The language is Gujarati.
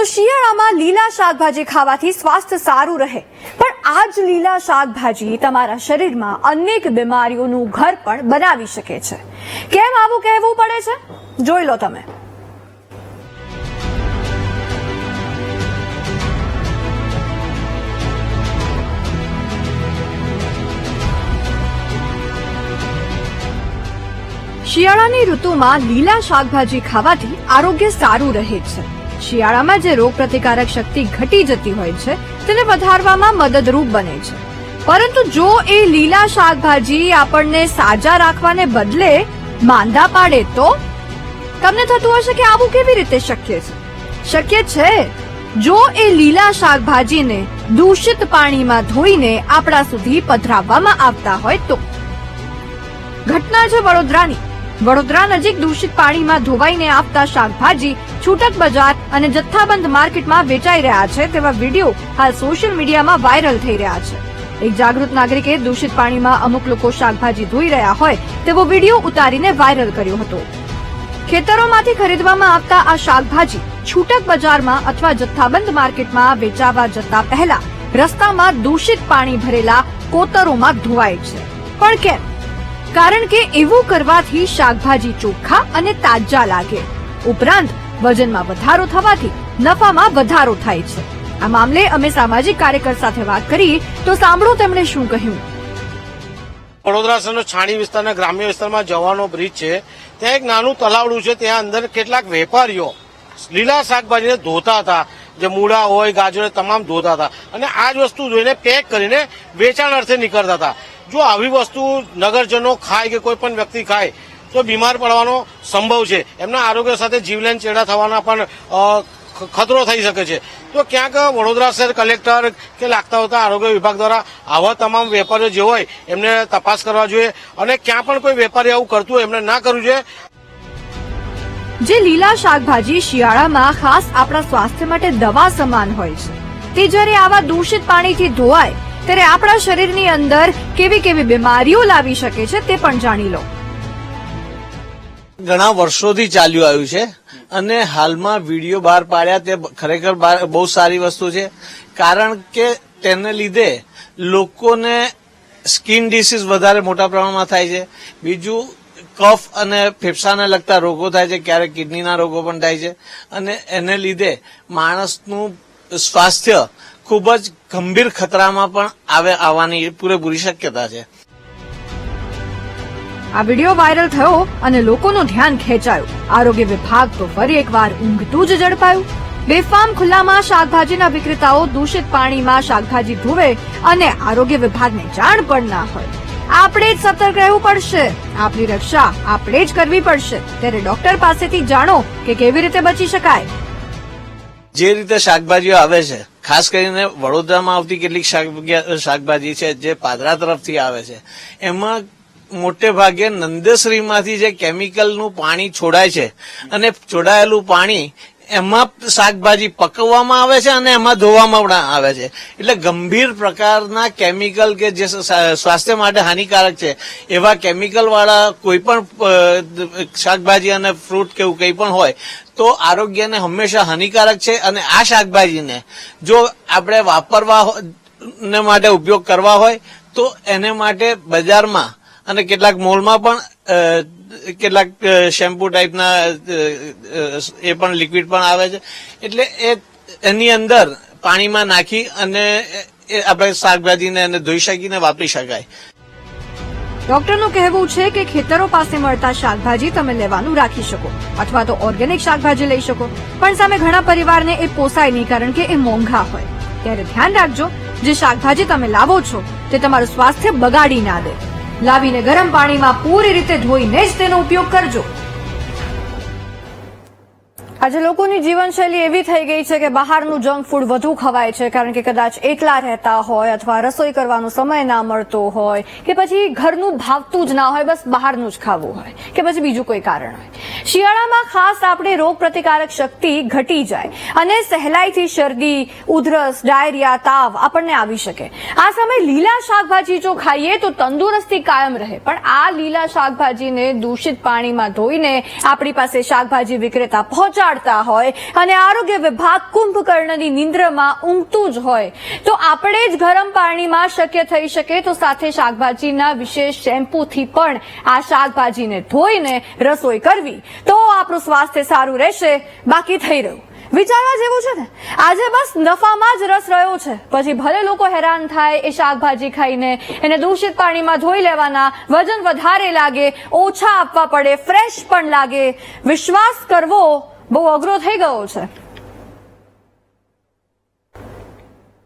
તો શિયાળામાં લીલા શાકભાજી ખાવાથી સ્વાસ્થ્ય સારું રહે. પણ આ જ લીલા શાકભાજી તમારા શરીરમાં અનેક બીમારીઓનું ઘર પણ બનાવી શકે છે. કેમ આવું કહેવું પડે છે? જોઈ લો તમે. શિયાળાની ઋતુમાં લીલા શાકભાજી ખાવાથી આરોગ્ય સારું રહે છે. શિયાળામાં જે રોગ પ્રતિકારક શક્તિ ઘટી જતી હોય છે, તેને વધારવામાં મદદરૂપ બને છે. પરંતુ જો એ લીલા શાકભાજી આપણને સાજા રાખવાને બદલે માંદા પાડે તો? તમને થતું હશે કે આવું કેવી રીતે શક્ય છે? શક્ય છે, જો એ લીલા શાકભાજીને દૂષિત પાણીમાં ધોઈને આપણા સુધી પધરાવવામાં આવતા હોય તો. ઘટના છે વડોદરાની. વડોદરા નજીક દૂષિત પાણીમાં ધોવાઈને આપતા શાકભાજી, છૂટક બજાર અને જથ્થાબંધ માર્કેટમાં વેચાઈ રહ્યા છે તેવા વીડિયો હાલ સોશિયલ મીડિયામાં વાયરલ થઈ રહ્યા છે. એક જાગૃત નાગરિકે દૂષિત પાણીમાં અમુક લોકો શાકભાજી ધોઈ રહ્યા હોય તેવો વીડિયો ઉતારીને વાયરલ કર્યો હતો. ખેતરોમાંથી ખરીદવામાં આવતા આ શાકભાજી છૂટક બજારમાં અથવા જથ્થાબંધ માર્કેટમાં વેચાવા જતા પહેલા રસ્તામાં દૂષિત પાણી ભરેલા કોતરોમાં ધોવાય છે. પણ કેમ? કારણ કે એવું કરવાથી શાકભાજી ચોખ્ખા અને તાજા લાગે. ઉપરાંત, વજનમાં વધારો થવાથી નફામાં વધારો થાય છે. આ મામલે અમે સામાજિક કાર્યકર સાથે વાત કરી તો સાંભળો તેમણે શું કહ્યું. વડોદરા શહેરનો છાણી વિસ્તારના ગ્રામ્ય વિસ્તારમાં જવાનો બ્રિજ છે. ત્યાં એક નાનું તલાવડું છે. ત્યાં અંદર કેટલાક વેપારીઓ લીલા શાકભાજીને ધોતા હતા. જે મૂળા હોય, ગાજર તમામ ધોતા હતા. અને આ જ વસ્તુ જોઈને પેક કરીને વેચાણ અર્થે નીકળતા હતા. જો આવી વસ્તુ નગરજનો ખાય કે કોઈ પણ વ્યક્તિ ખાય, તો બીમાર પડવાનો સંભવ છે. એમના આરોગ્ય સાથે જીવલેણ ચેડા થવાના પણ ખતરો થઈ શકે છે. તો ક્યાંક વડોદરા શહેર કલેક્ટર કે લાગતા હોતા આરોગ્ય વિભાગ દ્વારા આવા તમામ વેપારીઓ જે હોય, એમને તપાસ કરવા જોઈએ અને ક્યાં પણ કોઈ વેપારી આવું કરતું હોય, એમને ના કરવું જોઈએ. જે લીલા શાકભાજી શિયાળામાં ખાસ આપણા સ્વાસ્થ્ય માટે દવા સમાન હોય છે. તે જ્યારે આવા દૂષિત પાણીથી ધોવાય ત્યારે આપણા શરીરની અંદર કેવી કેવી બીમારીઓ લાવી શકે છે તે પણ જાણી લો. ઘણા વર્ષોથી ચાલ્યું આવ્યું છે અને હાલમાં વીડિયો બહાર પાડ્યા તે ખરેખર બહુ સારી વસ્તુ છે. કારણ કે તેને લીધે લોકોને સ્કિન ડિસીઝ વધારે મોટા પ્રમાણમાં થાય છે. બીજું કફ અને ફેફસાને લગતા રોગો થાય છે, ક્યારેક કિડનીના રોગો પણ થાય છે. અને એને લીધે માણસનું સ્વાસ્થ્ય ખૂબ જ ગંભીર ખતરામાં પણ આવે આવવાની પૂરેપૂરી શક્યતા છે. આ વીડિયો વાયરલ થયો અને લોકોનું ધ્યાન ખેંચાયું. આરોગ્ય વિભાગ તો ફરી એકવાર ઊંઘતું જ ઝડપાયું. બેફામ ખુલ્લામાં શાકભાજીના વિક્રેતાઓ દૂષિત પાણીમાં શાકભાજી ધોવે અને આરોગ્ય વિભાગને જાણ પણ ના હોય. આપણે જ સતર્ક રહેવું પડશે. આપણી રક્ષા આપણે જ કરવી પડશે. ત્યારે ડોક્ટર પાસેથી જાણો કે કેવી રીતે બચી શકાય. જે રીતે શાકભાજીઓ આવે છે ખાસ કરીને વડોદરામાં આવતી કેટલીક શાકભાજી છે જે પાદરા તરફથી આવે છે. એમાં મોટે ભાગે નંદેશ્રીમાંથી જે કેમિકલનું પાણી છોડાય છે અને છોડાયેલું પાણી એમાં શાકભાજી પકવવામાં આવે છે અને એમાં ધોવામાં પણ આવે છે. એટલે ગંભીર પ્રકારના કેમિકલ કે જે સ્વાસ્થ્ય માટે હાનિકારક છે, એવા કેમિકલ વાળા કોઈ પણ શાકભાજી અને ફ્રૂટ કે એવું કંઈ પણ હોય, તો આરોગ્યને હંમેશા હાનિકારક છે અને આ શાકભાજીને જો આપણે વાપરવા ને માટે ઉપયોગ કરવા હોય, તો એને માટે બજારમાં અને કેટલાક મોલમાં પણ કેટલાક શેમ્પુ ટાઈપના એ પણ લિક્વિડ પણ આવે છે. એટલે એની અંદર પાણીમાં નાખી અને આપણે શાકભાજીને એને ધોઈ શકીને વાપરી શકાય. ડોક્ટરનું કહેવું છે કે ખેતરો પાસે મળતા શાકભાજી તમે લેવાનું રાખી શકો અથવા તો ઓર્ગેનિક શાકભાજી લઈ શકો. પણ સામે ઘણા પરિવારને એ પોસાય નહીં કારણ કે એ મોંઘા હોય. ત્યારે ધ્યાન રાખજો, જે શાકભાજી તમે લાવો છો તે તમારું સ્વાસ્થ્ય બગાડી ના દે. લાવીને ગરમ પાણીમાં પૂરી રીતે ધોઈને જ તેનો ઉપયોગ કરજો. આજે લોકોની જીવનશૈલી એવી થઈ ગઈ છે કે બહારનું જંક ફૂડ વધુ ખવાય છે, કારણ કે કદાચ એકલા રહેતા હોય અથવા રસોઈ કરવાનો સમય ના મળતો હોય, કે પછી ઘરનું ભાવતું જ ના હોય, બસ બહારનું જ ખાવું હોય, કે પછી બીજું કોઈ કારણ હોય. શિયાળામાં ખાસ આપણે રોગ પ્રતિકારક શક્તિ ઘટી જાય અને સહેલાઈથી શરદી, ઉધરસ, ડાયરિયા, તાવ આપણને આવી શકે. આ સમયે લીલા શાકભાજી જો ખાઈએ તો તંદુરસ્તી કાયમ રહે, પણ આ લીલા શાકભાજીને દૂષિત પાણીમાં ધોઈને આપણી પાસે શાકભાજી વિક્રેતા પહોંચાડે બગાડતા હોય અને આરોગ્ય વિભાગ કુંભકર્ણની નિંદ્રમાં ઊંઘતું જ હોય. તો આપણે જ ગરમ પાણીમાં શક્ય થઈ શકે તો સાથે શાકભાજીના વિશેષ શેમ્પૂથી પણ આ શાકભાજીને ધોઈને રસોઈ કરવી. તો આપણું સ્વાસ્થ્ય સારું રહેશે, બાકી થઈ રહ્યું. વિચારવા જેવું છે ને? આજે બસ નફામાં જ રસ રહ્યો છે. પછી ભલે લોકો હેરાન થાય એ શાકભાજી ખાઈને એને દૂષિત પાણીમાં ધોઈ લેવાના વજન વધારે લાગે, ઓછા આપવા પડે, ફ્રેશ પણ લાગે. વિશ્વાસ કરવો બહુ અઘરો થઈ ગયો છે.